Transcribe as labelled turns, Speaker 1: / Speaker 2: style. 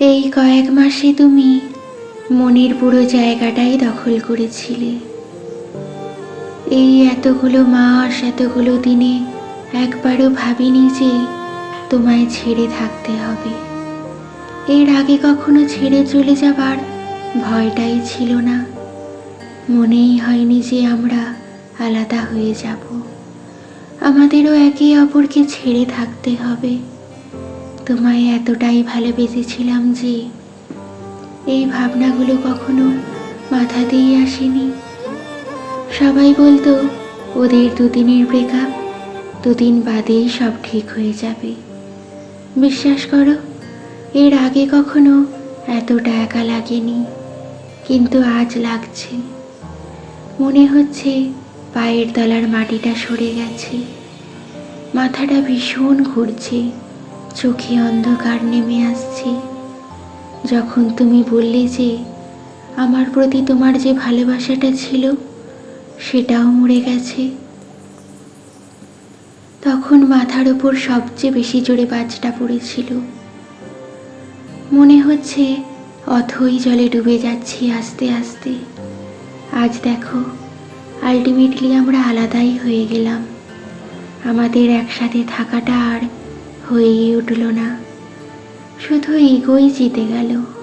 Speaker 1: এই কয়েক মাসে তুমি মনের পুরো জায়গাটাই দখল করেছিলে। এই এতগুলো মাস, এতগুলো দিনে একবারও ভাবিনি যে তোমায় ছেড়ে থাকতে হবে। এর আগে কখনো ছেড়ে চলে যাবার ভয়টাই ছিল না। মনেই হয়নি যে আমরা আলাদা হয়ে যাব। আমাদেরও একে অপরকে ছেড়ে থাকতে হবে। তোমায় এতটাই ভালোবেসেছিলাম যে এই ভাবনাগুলো কখনো মাথাতেই আসেনি। সবাই বলতো, ওদের দুদিনের ব্রেকআপ দুদিন বাদেই সব ঠিক হয়ে যাবে। বিশ্বাস করো, এর আগে কখনো এতটা একা লাগেনি, কিন্তু আজ লাগছে। মনে হচ্ছে পায়ের তলার মাটিটা সরে গেছে, মাথাটা ভীষণ ঘুরছে। চোখে অন্ধকার নেমে আসছে। যখন তুমি বললে যে আমার প্রতি তোমার যে ভালোবাসাটা ছিল, সেটাও মরে গেছে। তখন মাথার ওপর সবচেয়ে বেশি জোরে বাজটা পড়েছিল। মনে হচ্ছে অথই জলে ডুবে যাচ্ছি আস্তে আস্তে। আজ দেখো আলটিমেটলি আমরা আলাদাই হয়ে গেলাম। আমাদের একসাথে থাকাটা আর হয়েই উঠল না। শুধু ইগোই জিতে গেল।